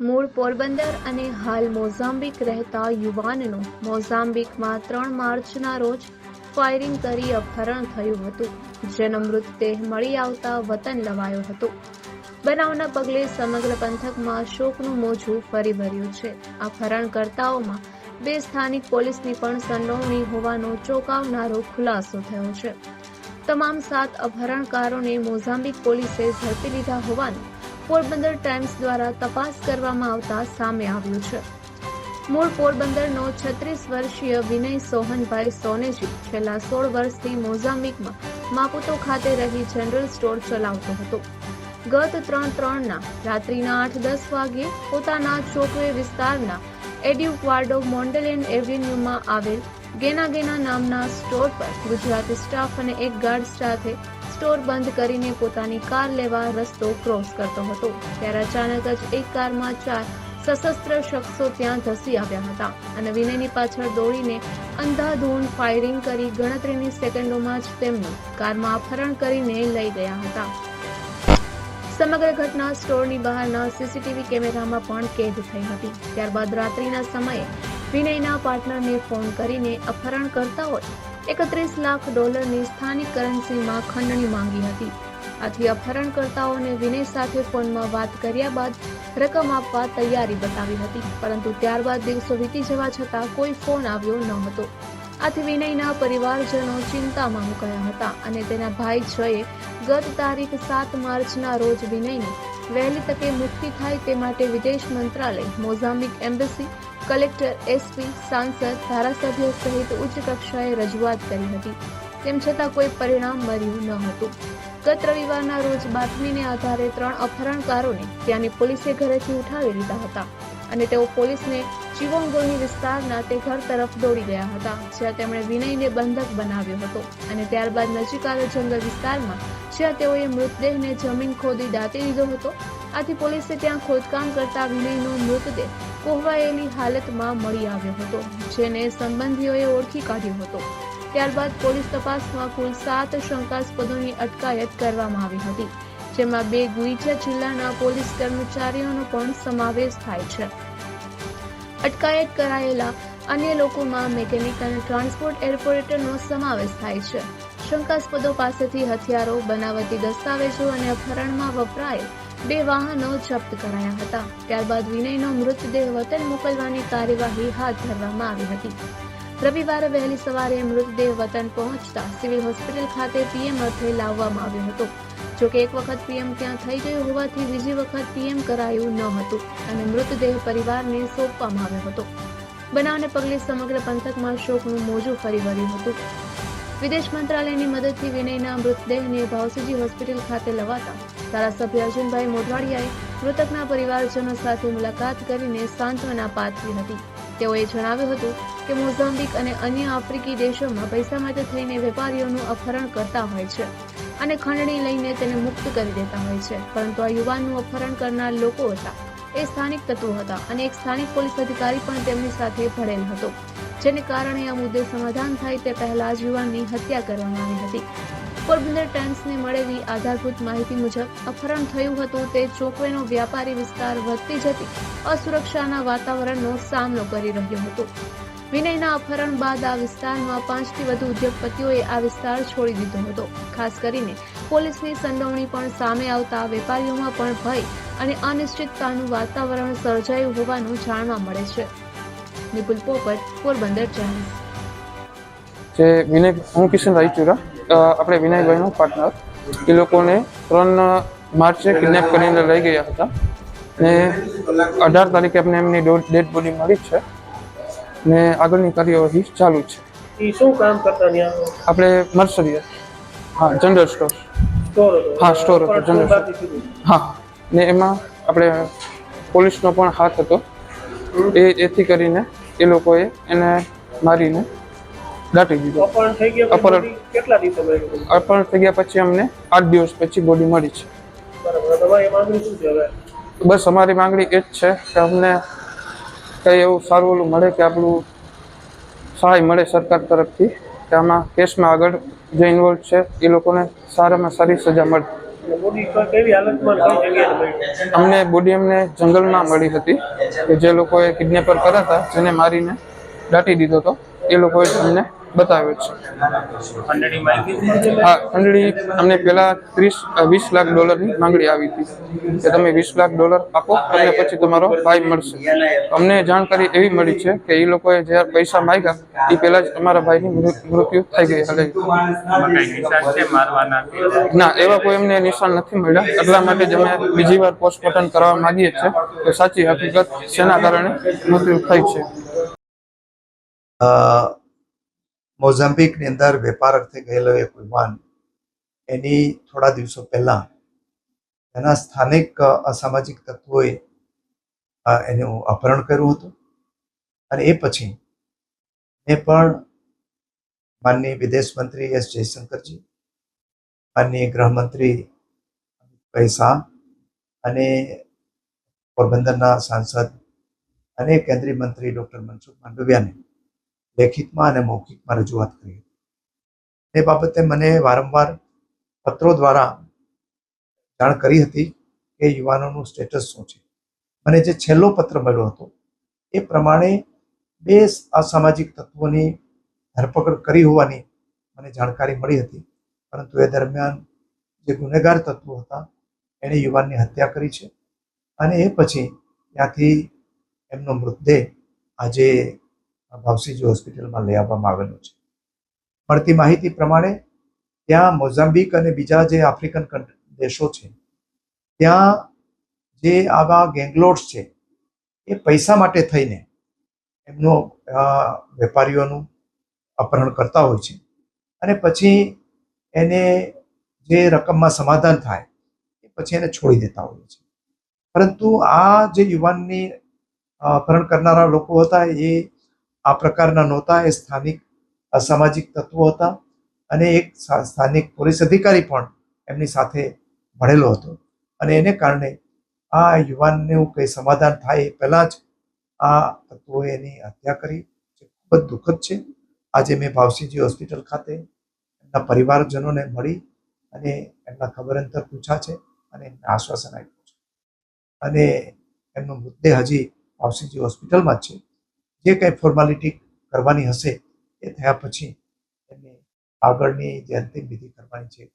મૂળ પોરબંદર અને હાલ મોઝામ્બિક રહેતા યુવાનનું મોઝામ્બિકમાં ત્રણ માર્ચના રોજ ફાયરિંગ કરી અપહરણ થયું હતું. જેનો મૃતદેહ મળી આવતા વતન લવાયો હતો. બનાવના પગલે સમગ્ર પંથકમાં શોકનું મોજું ફરી ભર્યું છે. અપહરણકર્તાઓમાં બે સ્થાનિક પોલીસની પણ સંડોવણી હોવાનો ચોંકાવનારો ખુલાસો થયો છે. તમામ સાત અપહરણકારોને મોઝામ્બિક પોલીસે ઝડપી લીધા હોવાનું પોરબંદર ટાઈમ્સ દ્વારા તપાસ કરવામાં આવતા સામે આવ્યું છે. મૂળ પોરબંદરનો છત્રીસ વર્ષીય વિનય સોહનભાઈ સોનેજી છેલ્લા સોળ વર્ષથી મોઝામ્બિકમાં માપુતો ખાતે રહી જનરલ સ્ટોર ચલાવતો હતો. ગત ત્રણ ત્રણના રાત્રિના આઠ દસ વાગ્યે પોતાના ચોકવે વિસ્તારના એડ્યુક્વાર્ડો મોન્ડેલિયન એવન્યુમાં આવેલ ગેના ગેના નામના સ્ટોર પર ગુજરાતી સ્ટાફ અને એક ગાર્ડ સાથે સ્ટોર બંધ કરીને પોતાની કાર લેવા રસ્તો ક્રોસ કરતો હતો. ત્યારે અચાનક જ એક કારમાં ચાર સશસ્ત્ર શખ્સો ત્યાં ધસી આવ્યા હતા અને વિનયની પાછળ દોડીને અંધાધૂંધ ફાયરિંગ કરી ગણતરીની સેકન્ડોમાં જ તેમનું કારમાં અપહરણ કરીને લઈ ગયા હતા. સમગ્ર ઘટના સ્ટોરની બહારના સીસીટીવી કેમેરામાં પણ કેદ થઈ હતી. ત્યારબાદ રાત્રિના સમયે વિનયના પાર્ટનરને ફોન કરીને અપહરણકર્તાઓએ એકત્રીસ લાખ ડોલરની સ્થાનિક કરન્સીમાં ખંડણી માંગી હતી. આથી અપહરણકર્તાઓને વિનય સાથે ફોનમાં વાત કર્યા બાદ રકમ આપવા તૈયારી બતાવી હતી, પરંતુ ત્યારબાદ દિવસો વીતી જવા છતાં કોઈ ફોન આવ્યો ન હતો. આથી વિનયના પરિવારજનો ચિંતામાં મુકાયા હતા અને તેના ભાઈ જયે ગત તારીખ સાત માર્ચના રોજ વિનયની વહેલી તકે મુક્તિ થાય તે માટે વિદેશ મંત્રાલય, મોઝામ્બિક એમ્બેસી કલેક્ટર, એસપી, સાંસદ, ધારાસભ્યો સહિત ઉચ્ચ કક્ષાએ રજૂઆત કરી હતી. તેમ છતાં કોઈ પરિણામ મળ્યું ન હતું. ગત રવિવારના રોજ બાતમીને આધારે ત્રણ અપહરણકારોને ત્યાંની પોલીસે ઘરેથી ઉઠાવી લીધા હતા અને તેઓ પોલીસને ચિવોંગોની વિસ્તારના તે ઘર તરફ દોડી ગયા હતા, જ્યાં તેમણે વિનયને બંધક બનાવ્યો હતો અને ત્યારબાદ નજીક આવેલ જંગલ વિસ્તારમાં, જ્યાં તેઓએ મૃતદેહને જમીન ખોદી દાટી દીધો હતો. આથી પોલીસે ત્યાં ખોદકામ કરતા વિનયનો મૃતદેહ કોહવાયેલી હાલતમાં મળી આવ્યો હતો, જેને સંબંધીઓએ ઓળખી કાઢ્યો હતો. ત્યારબાદ પોલીસ તપાસમાં કુલ સાત શંકાસ્પદોની અટકાયત કરવામાં આવી હતી, જેમાં બે ગુઈજા જિલ્લાના પોલીસ કર્મચારીઓનો પણ સમાવેશ થાય છે. અટકાયત કરાયેલા અન્ય લોકોમાં મેકેનિક અને ટ્રાન્સપોર્ટ એરપોરેટરનો સમાવેશ થાય છે. શંકાસ્પદો પાસેથી હથિયારો, બનાવટી દસ્તાવેજો અને અપહરણમાં વપરાયેલ બે વાહનો જપ્ત કરાયા હતા. ત્યારબાદ વિનયનો મૃતદેહ વતન મોકલવાની કાર્યવાહી હાથ ધરવામાં આવી હતી. રવિવારે વહેલી સવારે મૃતદેહ વતન પહોંચતા સિવિલ હોસ્પિટલ ખાતે પીએમ અર્થે લાવવામાં આવ્યો હતો. જોકે એક વખત પીએમ ત્યાં થઈ ગયું હોવાથી બીજી વખત પીએમ કરાયું ન હતું અને મૃતદેહ પરિવારને સોંપવામાં આવ્યો હતો. બનાવને પગલે સમગ્ર પંથકમાં શોકનું મોજું ફરી વળ્યું હતું. વિદેશ મંત્રાલયની મદદથી વિનયના મૃતદેહને ભાવસુજી હોસ્પિટલ ખાતે લવાતા ધારાસભ્ય અર્જુનભાઈ મોઢવાડિયાએ મૃતકના પરિવારજનો સાથે મુલાકાત કરીને સાંત્વના પાઠવી હતી. તેઓએ જણાવ્યું હતું કે મોઝામ્બિક અને અન્ય આફ્રિકી દેશોમાં પૈસા માટે થઈને વેપારીઓનું અપહરણ કરતા હોય છે અને ખંડણી લઈને તેને મુક્ત કરી દેતા હોય છે. પરંતુ આ યુવાનનું અપહરણ કરનાર લોકો હતા. એ સ્થાનિક તત્વો હતા અને એક સ્થાનિક પોલીસ અધિકારી પણ તેમની સાથે ભળેલ હતો. જેને કારણે આ મુદ્દે સમાધાન થાય તે પહેલા જ યુવાનની હત્યા કરવામાં આવી હતી. પોરબંદર ટાઈમ્સને મળેલી આધારભૂત માહિતી મુજબ અપહરણ થયું હતું તે ચોકવેનો વ્યાપારી વિસ્તાર વધતી જતી અસુરક્ષાના વાતાવરણનો સામનો કરી રહ્યો હતો. વિનયના અપહરણ બાદ આ વિસ્તારમાં પાંચથી વધુ ઉદ્યોગપતિઓએ આ વિસ્તાર છોડી દીધો હતો. ખાસ કરીને પોલીસની સંડોવણી પણ સામે આવતા વેપારીઓમાં પણ ભય અને અનિશ્ચિતતાનું વાતાવરણ સર્જાયું હોવાનું જાણવા મળે છે. નિપુલ પોપટ, પોરબંદર ટાઈમ્સ જે વિનય, હું કિશન રાયચુરા આપણે વિનયભાઈનો પાર્ટનર એ લોકોને ત્રણ માર્ચે કિડનેપ કરીને લઈ ગયા હતા. ને અઢાર તારીખે આપણે એમની ડેડ બોડી મળી છે. ને આગળની કાર્યવાહી ચાલુ છે. શું કામ કરતા આપણે મર્સરી હા જનરલ સ્ટોર સ્ટોર હા, સ્ટોર હતો, જનરલ સ્ટોર. હા ને એમાં આપણે પોલીસનો પણ હાથ હતો. એ એથી કરીને એ લોકોએ એને મારીને દાટી દીધો. અપહરણ થઈ ગયા અપહરણ. કેટલા દિવસે અપહરણ થઈ ગયા પછી અમને આઠ દિવસ પછી બોડી મળી છે. બસ અમારી માંગણી એ જ છે કે અમને કંઈ એવું સારું ઓલું મળે કે આપણું સહાય મળે સરકાર તરફથી કે આમાં કેસમાં આગળ જે ઇન્વોલ્વ છે એ લોકોને સારામાં સારી સજા મળે. અમને બોડી અમને જંગલમાં મળી હતી કે જે લોકોએ કિડનેપર કર્યા હતા જેને મારીને દાટી દીધો હતો એ લોકોએ અમને બતાવ્યો છે. હા, ખંડણી અમને પહેલા ત્રીસ વીસ લાખ ડોલરની માંગણી આવી હતી. કે તમે વીસ લાખ ડોલર આપો અને પછી તમારો ભાઈ મળશે. અમને જાણકારી એવી મળી છે કે એ લોકોએ જ્યારે પૈસા માંગ્યા એ પહેલા જ અમારા ભાઈની મૃત્યુ થઈ ગઈ કે ના, એવા કોઈ અમને નિશાન નથી મળ્યા. એટલા માટે જ અમે બીજી વાર પોસ્ટમોર્ટમ કરવા માંગીએ છીએ કે સાચી હકીકત શેના કારણે મૃત્યુ થઈ છે. મોઝામ્બિકની અંદર વેપાર અર્થે ગયેલો એક વિમાન એની થોડા દિવસો પહેલા એના સ્થાનિક અસામાજિક તત્વોએ એનું અપહરણ કર્યું હતું. અને એ પછી એ પણ માનનીય વિદેશ મંત્રી એસ જયશંકરજી, માનનીય ગૃહમંત્રી અમિતભાઈ અને પોરબંદરના સાંસદ અને કેન્દ્રીય મંત્રી ડોક્ટર મનસુખ માંડવિયાને લેખિતમાં અને મૌખિકમાં રજૂઆત કરી હતી. એ બાબતે મને વારંવાર પત્રો દ્વારા જાણ કરી હતી કે યુવાનોનું સ્ટેટસ શું છે. મને જે છેલ્લો પત્ર મળ્યો હતો, એ પ્રમાણે બે અસામાજિક તત્વોની ધરપકડ કરી હોવાની મને જાણકારી મળી હતી, પરંતુ એ દરમિયાન જે ગુનેગાર તત્વો હતા, એણે યુવાનની હત્યા કરી છે અને એ પછી ત્યાંથી એમનો મૃતદેહ આજે ભાવસીજી હોસ્પિટલમાં લઈ આવવામાં આવેલો છે. મળતી માહિતી પ્રમાણે ત્યાં મોઝામ્બિક અને બીજા જે આફ્રિકન દેશો છે, ત્યાં જે આવા ગેંગલોડ્સ છે, એ પૈસા માટે થઈને એમનો વેપારીઓનું અપહરણ કરતા હોય છે. અને પછી એને જે રકમમાં સમાધાન થાય, એ પછી એને છોડી દેતા હોય છે. પરંતુ આ જે યુવાનની અપહરણ કરનારા લોકો હતા એ આ પ્રકારના નહોતા, એ સ્થાનિક અસામાજિક તત્વો હતા અને એક સ્થાનિક પોલીસ અધિકારી પણ એમની સાથે ભળેલો હતો. અને એને કારણે આ યુવાનનું કંઈ સમાધાન થાય એ પહેલાં જ આ તત્વોએ એની હત્યા કરી, જે ખૂબ જ દુઃખદ છે. આજે મેં ભાવસીજી હોસ્પિટલ ખાતે એમના પરિવારજનોને મળી અને એમના ખબર અંતર પૂછ્યા છે અને એમને આશ્વાસન આપ્યું છે. અને એમનો મૃતદેહ હજી ભાવસીજી હોસ્પિટલમાં જ છે. જે કંઈ ફોર્માલિટી કરવાની હશે એ થયા પછી એમની આગળની જે અંતિમ વિધિ કરવાની છે